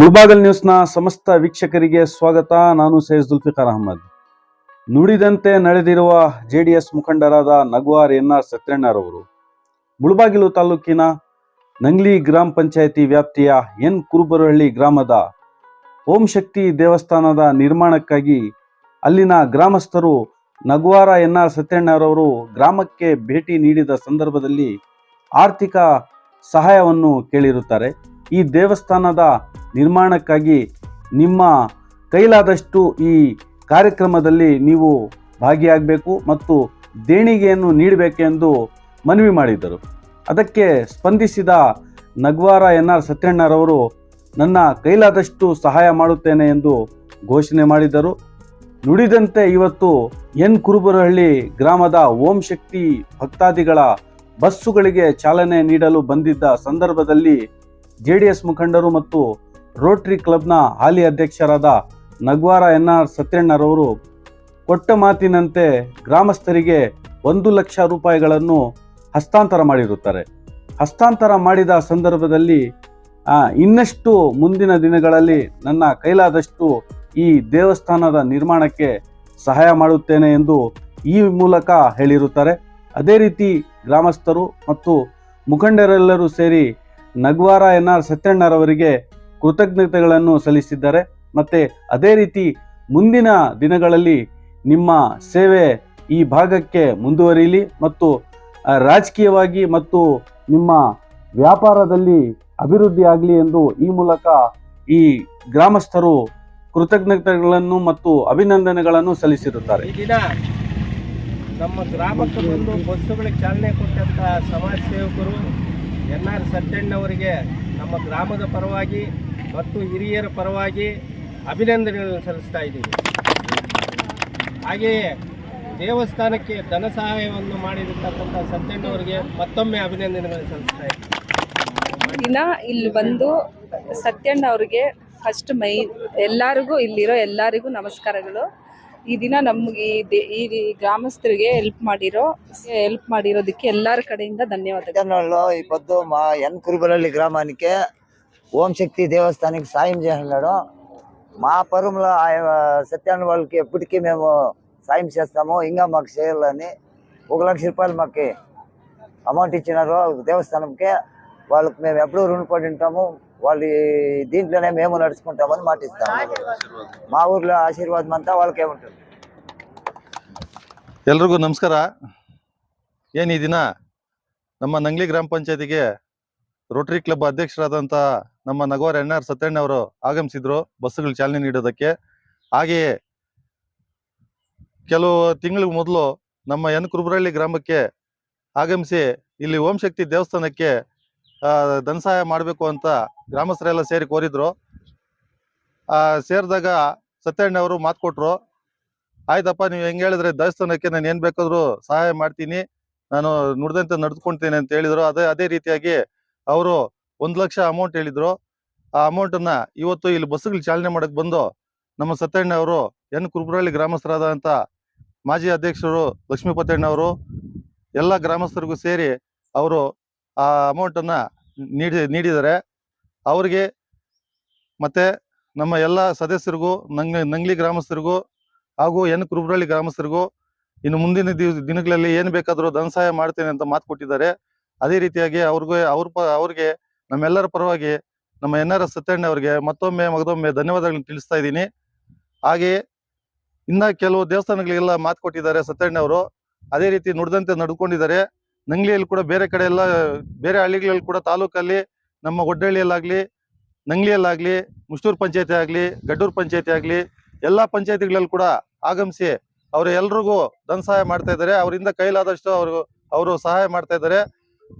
ಮುಳಬಾಗಲ್ ನ್ಯೂಸ್ನ ಸಮಸ್ತ ವೀಕ್ಷಕರಿಗೆ ಸ್ವಾಗತ. ನಾನು ಸೈಯದ್ ಜುಲ್ಫಿಕಾರ್ ಅಹಮದ್. ನುಡಿದಂತೆ ನಡೆದಿರುವ ಜೆ ಡಿ ಎಸ್ ಮುಖಂಡರಾದ ನಗ್ವಾರ್ ಎನ್ ಆರ್ ಸತ್ಯಣ್ಣರವರು ಮುಳಬಾಗಿಲು ತಾಲೂಕಿನ ನಂಗ್ಲಿ ಗ್ರಾಮ ಪಂಚಾಯಿತಿ ವ್ಯಾಪ್ತಿಯ ಎನ್. ಕುರುಬರಹಳ್ಳಿ ಗ್ರಾಮದ ಓಂ ಶಕ್ತಿ ದೇವಸ್ಥಾನದ ನಿರ್ಮಾಣಕ್ಕಾಗಿ ಅಲ್ಲಿನ ಗ್ರಾಮಸ್ಥರು ನಗುವಾರ ಎನ್ ಆರ್ ಸತ್ಯಣ್ಣರವರು ಗ್ರಾಮಕ್ಕೆ ಭೇಟಿ ನೀಡಿದ ಸಂದರ್ಭದಲ್ಲಿ ಆರ್ಥಿಕ ಸಹಾಯವನ್ನು ಕೇಳಿರುತ್ತಾರೆ. ಈ ದೇವಸ್ಥಾನದ ನಿರ್ಮಾಣಕ್ಕಾಗಿ ನಿಮ್ಮ ಕೈಲಾದಷ್ಟು ಈ ಕಾರ್ಯಕ್ರಮದಲ್ಲಿ ನೀವು ಭಾಗಿಯಾಗಬೇಕು ಮತ್ತು ದೇಣಿಗೆಯನ್ನು ನೀಡಬೇಕೆಂದು ಮನವಿ ಮಾಡಿದರು ಅದಕ್ಕೆ ಸ್ಪಂದಿಸಿದ ನಗ್ವಾರ ಎನ್ ಆರ್ ಸತ್ಯಣ್ಣರವರು ನನ್ನ ಕೈಲಾದಷ್ಟು ಸಹಾಯ ಮಾಡುತ್ತೇನೆ ಎಂದು ಘೋಷಣೆ ಮಾಡಿದರು ನುಡಿದಂತೆ ಇವತ್ತು ಎನ್. ಕುರುಬರಹಳ್ಳಿ ಗ್ರಾಮದ ಓಂ ಶಕ್ತಿ ಭಕ್ತಾದಿಗಳ ಬಸ್ಸುಗಳಿಗೆ ಚಾಲನೆ ನೀಡಲು ಬಂದಿದ್ದ ಸಂದರ್ಭದಲ್ಲಿ ಜೆ ಡಿ ಎಸ್ ಮುಖಂಡರು ಮತ್ತು ರೋಟರಿ ಕ್ಲಬ್ನ ಹಾಲಿ ಅಧ್ಯಕ್ಷರಾದ ನಗ್ವಾರ ಎನ್ ಆರ್ ಸತ್ಯಣ್ಣರವರು ಕೊಟ್ಟ ಮಾತಿನಂತೆ ಗ್ರಾಮಸ್ಥರಿಗೆ ಒಂದು ಲಕ್ಷ ರೂಪಾಯಿಗಳನ್ನು ಹಸ್ತಾಂತರ ಮಾಡಿರುತ್ತಾರೆ. ಹಸ್ತಾಂತರ ಮಾಡಿದ ಸಂದರ್ಭದಲ್ಲಿ ಇನ್ನಷ್ಟು ಮುಂದಿನ ದಿನಗಳಲ್ಲಿ ನನ್ನ ಕೈಲಾದಷ್ಟು ಈ ದೇವಸ್ಥಾನದ ನಿರ್ಮಾಣಕ್ಕೆ ಸಹಾಯ ಮಾಡುತ್ತೇನೆ ಎಂದು ಈ ಮೂಲಕ ಹೇಳಿರುತ್ತಾರೆ. ಅದೇ ರೀತಿ ಗ್ರಾಮಸ್ಥರು ಮತ್ತು ಮುಖಂಡರೆಲ್ಲರೂ ಸೇರಿ ನಗ್ವಾರ ಎನ್ ಆರ್ ಸತ್ಯಣ್ಣರವರಿಗೆ ಕೃತಜ್ಞತೆಗಳನ್ನು ಸಲ್ಲಿಸಿದ್ದಾರೆ. ಮತ್ತೆ ಅದೇ ರೀತಿ ಮುಂದಿನ ದಿನಗಳಲ್ಲಿ ನಿಮ್ಮ ಸೇವೆ ಈ ಭಾಗಕ್ಕೆ ಮುಂದುವರಿಯಲಿ ಮತ್ತು ರಾಜಕೀಯವಾಗಿ ಮತ್ತು ನಿಮ್ಮ ವ್ಯಾಪಾರದಲ್ಲಿ ಅಭಿವೃದ್ಧಿ ಆಗಲಿ ಎಂದು ಈ ಮೂಲಕ ಈ ಗ್ರಾಮಸ್ಥರು ಕೃತಜ್ಞತೆಗಳನ್ನು ಮತ್ತು ಅಭಿನಂದನೆಗಳನ್ನು ಸಲ್ಲಿಸಿರುತ್ತಾರೆ. ಈ ದಿನ ನಮ್ಮ ಗ್ರಾಮಕ್ಕೆ ಬಂದು ಬಸ್ಸುಗಳಿಗೆ ಚಾಲನೆ ಕೊಟ್ಟಂತಹ ಸಮಾಜ ಸೇವಕರು ಎನ್ ಆರ್ ಸತ್ಯಣ್ಣವರಿಗೆ ನಮ್ಮ ಗ್ರಾಮದ ಪರವಾಗಿ ಮತ್ತು ಹಿರಿಯರ ಪರವಾಗಿ ಅಭಿನಂದನೆಗಳನ್ನು ಸಲ್ಲಿಸ್ತಾ ಇದ್ದೀವಿ. ಹಾಗೆಯೇ ದೇವಸ್ಥಾನಕ್ಕೆ ಧನ ಸಹಾಯವನ್ನು ಮಾಡಿರತಕ್ಕಂಥ ಸತ್ಯಣ್ಣವರಿಗೆ ಮತ್ತೊಮ್ಮೆ ಅಭಿನಂದನೆಗಳನ್ನು ಸಲ್ಲಿಸ್ತಾ ಇದ್ದೀವಿ. ದಿನ ಇಲ್ಲಿ ಬಂದು ಸತ್ಯಣ್ಣ ಅವ್ರಿಗೆ ಫಸ್ಟ್ ಮೈ ಎಲ್ಲರಿಗೂ ಇಲ್ಲಿರೋ ಎಲ್ಲರಿಗೂ ನಮಸ್ಕಾರಗಳು. ಈ ದಿನ ನಮ್ಗೆ ಈ ದೇ- ಈ ಗ್ರಾಮಸ್ಥರಿಗೆ ಹೆಲ್ಪ್ ಮಾಡಿರೋ ಹೆಲ್ಪ್ ಮಾಡಿರೋದಕ್ಕೆ ಎಲ್ಲರ ಕಡೆಯಿಂದ ధన్యవాదాలు సత్యన్నలో ఈ పొద్దు మా ఎన్ కురుబలల్లి గ్రామానికి ఓం శక్తి దేవస్థానానికి సాయం చేస్తున్నాడు మా పరుములో ఆయన సత్యాన్న వాళ్ళకి ఎప్పటికీ మేము సాయం చేస్తాము ఇంకా మాకు చేయాలని ఒక లక్ష రూపాయలు మాకు అమౌంట్ ఇచ్చినారు దేవస్థానంకి వాళ్ళకి మేము ఎప్పుడూ రుణపడి ఉంటాము వాళ్ళు ఈ దీంట్లోనే మేము నడుచుకుంటామని మాటిస్తాము మా ఊర్లో ఆశీర్వాదం అంతా వాళ్ళకే ఉంటుంది ಎಲ್ರಿಗೂ ನಮಸ್ಕಾರ ಏನು ಈ ದಿನ ನಮ್ಮ ನಂಗ್ಲಿ ಗ್ರಾಮ ಪಂಚಾಯತಿಗೆ ರೋಟರಿ ಕ್ಲಬ್ ಅಧ್ಯಕ್ಷರಾದಂಥ ನಮ್ಮ ನಗವಾರ ಎನ್ ಆರ್ ಸತ್ಯಣ್ಣ ಅವರು ಆಗಮಿಸಿದ್ರು ಬಸ್ಸುಗಳು ಚಾಲನೆ ನೀಡೋದಕ್ಕೆ ಹಾಗೆಯೇ ಕೆಲವು ತಿಂಗಳ ಮೊದಲು ನಮ್ಮ ಎನ್ ಕುರುಬರಳ್ಳಿ ಗ್ರಾಮಕ್ಕೆ ಆಗಮಿಸಿ ಇಲ್ಲಿ ಓಂ ಶಕ್ತಿ ದೇವಸ್ಥಾನಕ್ಕೆ ಆ, ಧನ ಸಹಾಯ ಮಾಡಬೇಕು ಅಂತ ಗ್ರಾಮಸ್ಥರೆಲ್ಲ ಸೇರಿ ಕೋರಿದ್ರು. ಆ, ಸೇರಿದಾಗ ಸತ್ಯಣ್ಣ ಅವರು ಮಾತು ಕೊಟ್ರು. ಆಯ್ತಪ್ಪ ನೀವು ಹೆಂಗೆ ಹೇಳಿದ್ರೆ ದೇವಸ್ಥಾನಕ್ಕೆ ನಾನು ಏನ್ ಬೇಕಾದರೂ ಸಹಾಯ ಮಾಡ್ತೀನಿ. ನಾನು ನುಡ್ದಂತೆ ನಡೆದುಕೊಳ್ತೀನಿ ಅಂತ ಹೇಳಿದ್ರು. ಅದೇ ಅದೇ ರೀತಿಯಾಗಿ ಅವರು ಒಂದ್ ಲಕ್ಷ ಅಮೌಂಟ್ ಹೇಳಿದ್ರು. ಆ ಅಮೌಂಟ್ ಅನ್ನ ಇವತ್ತು ಇಲ್ಲಿ ಬಸ್ಸುಗಳು ಚಾಲನೆ ಮಾಡಕ್ ಬಂದು ನಮ್ಮ ಸತ್ಯಣ್ಣ ಅವರು ಎನ್ ಕುರುಬರಳ್ಳಿ ಗ್ರಾಮಸ್ಥರಾದಂಥ ಮಾಜಿ ಅಧ್ಯಕ್ಷರು ಲಕ್ಷ್ಮೀಪತಣ್ಣ ಅವರು ಎಲ್ಲ ಗ್ರಾಮಸ್ಥರಿಗೂ ಸೇರಿ ಅವರು ಆ ಅಮೌಂಟ್ ಅನ್ನ ನೀಡಿ ನೀಡಿದ್ದಾರೆ ಅವ್ರಿಗೆ ಮತ್ತೆ ನಮ್ಮ ಎಲ್ಲ ಸದಸ್ಯರಿಗೂ, ನಂಗ್, ನಂಗ್ಲಿ ಗ್ರಾಮಸ್ಥರಿಗೂ ಹಾಗೂ ಎನ್ ಕುರುಬರಳ್ಳಿ ಗ್ರಾಮಸ್ಥರಿಗೂ ಇನ್ನು ಮುಂದಿನ ದಿನಗಳಲ್ಲಿ ಏನು ಬೇಕಾದರೂ ಧನ ಸಹಾಯ ಮಾಡ್ತೇನೆ ಅಂತ ಮಾತು ಕೊಟ್ಟಿದ್ದಾರೆ. ಅದೇ ರೀತಿಯಾಗಿ ಅವ್ರಿಗೂ, ಅವ್ರ ಪ, ಅವ್ರಿಗೆ ನಮ್ಮೆಲ್ಲರ ಪರವಾಗಿ ನಮ್ಮ ಎನ್ ಆರ್ ಎಸ್ ಸತ್ಯಣ್ಣ ಅವರಿಗೆ ಮತ್ತೊಮ್ಮೆ, ಮಗದೊಮ್ಮೆ ಧನ್ಯವಾದಗಳನ್ನ ತಿಳಿಸ್ತಾ ಇದ್ದೀನಿ. ಹಾಗೆಯೇ ಇನ್ನ ಕೆಲವು ದೇವಸ್ಥಾನಗಳಿಗೆಲ್ಲ ಮಾತು ಕೊಟ್ಟಿದ್ದಾರೆ ಸತ್ಯಣ್ಣ ಅವರು. ಅದೇ ರೀತಿ ನುಡಿದಂತೆ ನಡ್ಕೊಂಡಿದ್ದಾರೆ. ನಂಗ್ಲಿಯಲ್ಲಿ ಕೂಡ ಬೇರೆ ಕಡೆ ಎಲ್ಲ, ಬೇರೆ ಹಳ್ಳಿಗಳಲ್ಲಿ ಕೂಡ ತಾಲೂಕಲ್ಲಿ ನಮ್ಮ ಒಡ್ಡಳ್ಳಿಯಲ್ಲಾಗ್ಲಿ ನಂಗ್ಲಿಯಲ್ಲಾಗ್ಲಿ, ಮುಷ್ಟೂರು ಪಂಚಾಯತಿ ಆಗ್ಲಿ, ಗಡ್ಡೂರು ಪಂಚಾಯತಿ ಆಗ್ಲಿ, ಎಲ್ಲಾ ಪಂಚಾಯತಿಗಳಲ್ಲಿ ಕೂಡ ಆಗಮಿಸಿ ಅವರು ಎಲ್ರಿಗೂ ಧನ ಸಹಾಯ ಮಾಡ್ತಾ ಇದ್ದಾರೆ. ಅವರಿಂದ ಕೈಲಾದಷ್ಟು ಅವರು ಅವರು ಸಹಾಯ ಮಾಡ್ತಾ ಇದ್ದಾರೆ.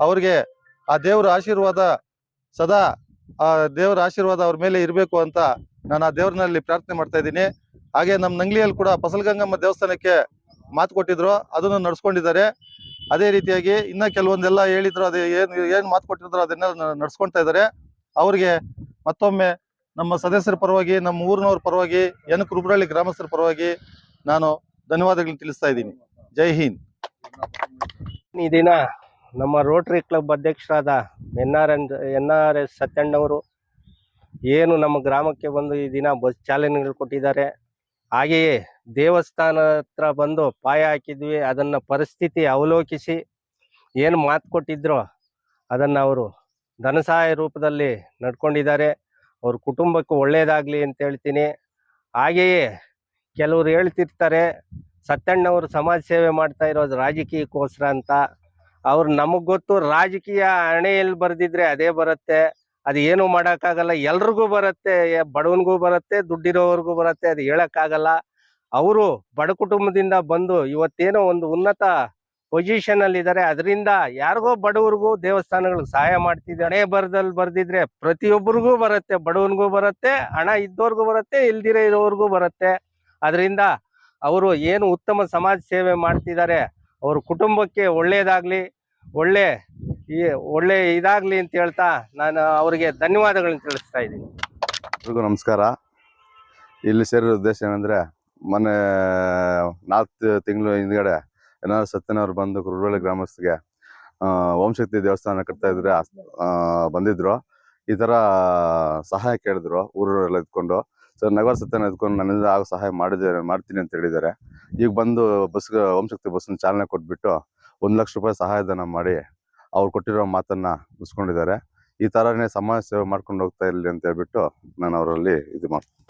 ಅವ್ರಿಗೆ ಆ ದೇವರ ಆಶೀರ್ವಾದ ಸದಾ, ಆ ದೇವರ ಆಶೀರ್ವಾದ ಅವ್ರ ಮೇಲೆ ಇರಬೇಕು ಅಂತ ನಾನು ಆ ದೇವ್ರನಲ್ಲಿ ಪ್ರಾರ್ಥನೆ ಮಾಡ್ತಾ ಇದ್ದೀನಿ. ಹಾಗೆ ನಮ್ಮ ನಂಗ್ಲಿಯಲ್ಲಿ ಕೂಡ ಫಸಲ್ಗಂಗಮ್ಮ ದೇವಸ್ಥಾನಕ್ಕೆ ಮಾತು ಕೊಟ್ಟಿದ್ರು. ಅದನ್ನು ನಡ್ಸ್ಕೊಂಡಿದ್ದಾರೆ. ಅದೇ ರೀತಿಯಾಗಿ ಇನ್ನ ಕೆಲವೊಂದೆಲ್ಲ ಹೇಳಿದ್ರು, ಅದೇ ಏನ್ ಏನ್ ಮಾತು ಕೊಟ್ಟಿದ್ರು ಅದನ್ನೆಲ್ಲ ನಡ್ಸ್ಕೊಂತಾ ಇದ್ದಾರೆ ಅವ್ರಿಗೆ ಮತ್ತೊಮ್ಮೆ ನಮ್ಮ ಸದಸ್ಯರ ಪರವಾಗಿ, ನಮ್ಮ ಊರಿನವ್ರ ಪರವಾಗಿ ಎನ್ ಕುರುಬರಳ್ಳಿ ಗ್ರಾಮಸ್ಥರ ಪರವಾಗಿ ನಾನು ಧನ್ಯವಾದಗಳನ್ನ ತಿಳಿಸ್ತಾ ಇದ್ದೀನಿ. ಜೈ ಹಿಂದ್. ಈ ದಿನ ನಮ್ಮ ರೋಟರಿ ಕ್ಲಬ್ ಅಧ್ಯಕ್ಷರಾದ N R N N R S ಸತ್ಯಣ್ಣವರು ಏನು ನಮ್ಮ ಗ್ರಾಮಕ್ಕೆ ಬಂದು ಈ ದಿನ ಬಸ್ ಚಾಲನೆಗಳು ಕೊಟ್ಟಿದ್ದಾರೆ. ಹಾಗೆಯೇ ದೇವಸ್ಥಾನ ಹತ್ರ ಬಂದು ಪಾಯ ಹಾಕಿದ್ವಿ, ಅದನ್ನ ಪರಿಸ್ಥಿತಿ ಅವಲೋಕಿಸಿ ಏನು ಮಾತು ಕೊಟ್ಟಿದ್ರೋ ಅದನ್ನ ಅವರು ಧನಸಹಾಯ ರೂಪದಲ್ಲಿ ನಡ್ಕೊಂಡಿದ್ದಾರೆ. ಅವ್ರ ಕುಟುಂಬಕ್ಕೆ ಒಳ್ಳೆಯದಾಗಲಿ ಅಂತ ಹೇಳ್ತೀನಿ. ಹಾಗೆಯೇ ಕೆಲವರು ಹೇಳ್ತಿರ್ತಾರೆ, ಸತ್ತಣ್ಣವರು ಸಮಾಜ ಸೇವೆ ಮಾಡ್ತಾ ಇರೋದು ರಾಜಕೀಯಕ್ಕೋಸ್ಕರ ಅಂತ. ಅವ್ರು ನಮಗ್ ಗೊತ್ತು ರಾಜಕೀಯ ಹಣೆಯಲ್ಲಿ ಬರ್ದಿದ್ರೆ ಅದೇ ಬರುತ್ತೆ. ಅದು ಏನು ಮಾಡೋಕ್ಕಾಗಲ್ಲ. ಎಲ್ರಿಗೂ ಬರುತ್ತೆ ಬಡವನಿಗೂ ಬರುತ್ತೆ, ದುಡ್ಡಿರೋವ್ರಿಗೂ ಬರುತ್ತೆ, ಅದು ಹೇಳಕ್ಕಾಗಲ್ಲ. ಅವರು ಬಡ ಕುಟುಂಬದಿಂದ ಬಂದು ಇವತ್ತೇನೋ ಒಂದು ಉನ್ನತ ಪೊಸಿಷನ್ ಅಲ್ಲಿ ಇದ್ದಾರೆ ಅದರಿಂದ ಯಾರಿಗೋ ಬಡವರಿಗೂ ದೇವಸ್ಥಾನಗಳಿಗೆ ಸಹಾಯ ಮಾಡ್ತಿದ್ದಾರೆ. ಹಣೆ ಬರದಲ್ಲಿ ಬರ್ದಿದ್ರೆ ಪ್ರತಿಯೊಬ್ಬರಿಗೂ ಬರುತ್ತೆ. ಬಡವನಿಗೂ ಬರುತ್ತೆ, ಹಣ ಇದ್ದವ್ರಿಗೂ ಬರುತ್ತೆ ಇಲ್ದಿರೇ ಇರೋರ್ಗೂ ಬರುತ್ತೆ. ಅದರಿಂದ ಅವರು ಏನು ಉತ್ತಮ ಸಮಾಜ ಸೇವೆ ಮಾಡ್ತಿದ್ದಾರೆ. ಅವ್ರ ಕುಟುಂಬಕ್ಕೆ ಒಳ್ಳೇದಾಗ್ಲಿ, ಒಳ್ಳೆ ಈ ಒಳ್ಳೆ ಇದಾಗ್ಲಿ ಅಂತ ಹೇಳ್ತಾ ನಾನು ಅವರಿಗೆ ಧನ್ಯವಾದಗಳನ್ನ ತಿಳಿಸ್ತಾ ಇದ್ದೀನಿ. ಎಲ್ರಿಗೂ ನಮಸ್ಕಾರ. ಇಲ್ಲಿ ಸೇರಿರೋ ಉದ್ದೇಶ ಏನಂದ್ರೆ ಮೊನ್ನೆ ನಾಲ್ಕು ತಿಂಗಳು ಹಿಂದ್ಗಡೆ ಏನಾದ್ರು ಸತ್ಯನವ್ರು ಬಂದು ಕುರುಬಳ್ಳಿ ಗ್ರಾಮಸ್ಥರಿಗೆ ಆ, ಓಂ ಶಕ್ತಿ ದೇವಸ್ಥಾನ ಕಟ್ತಾ ಇದ್ರೆ ಬಂದಿದ್ರು. ಈ ಥರ ಸಹಾಯ ಕೇಳಿದ್ರು ಊರವರೆಲ್ಲ ಎತ್ಕೊಂಡು. ಸೊ ನಗರ ಸತ್ಯನ ಎತ್ಕೊಂಡು ನನ್ನಿಂದ ಆಗ ಸಹಾಯ ಮಾಡಿದ್ದಾರೆ ಮಾಡ್ತೀನಿ ಅಂತ ಹೇಳಿದ್ದಾರೆ. ಈಗ ಬಂದು ಬಸ್ಗೆ ಓಂ ಶಕ್ತಿ ಬಸ್ನ ಚಾಲನೆ ಕೊಟ್ಬಿಟ್ಟು ಒಂದು ಲಕ್ಷ ರೂಪಾಯಿ ಸಹಾಯಧನ ಮಾಡಿ ಅವ್ರು ಕೊಟ್ಟಿರೋ ಮಾತನ್ನ ಉಳಿಸ್ಕೊಂಡಿದ್ದಾರೆ ಈ ತರನೇ ಸಮಾಜ ಸೇವೆ ಮಾಡ್ಕೊಂಡು ಹೋಗ್ತಾ ಇರ್ಲಿ ಅಂತ ಹೇಳ್ಬಿಟ್ಟು ನಾನು ಅವರಲ್ಲಿ ಇದು ಮಾಡ್ತೀನಿ.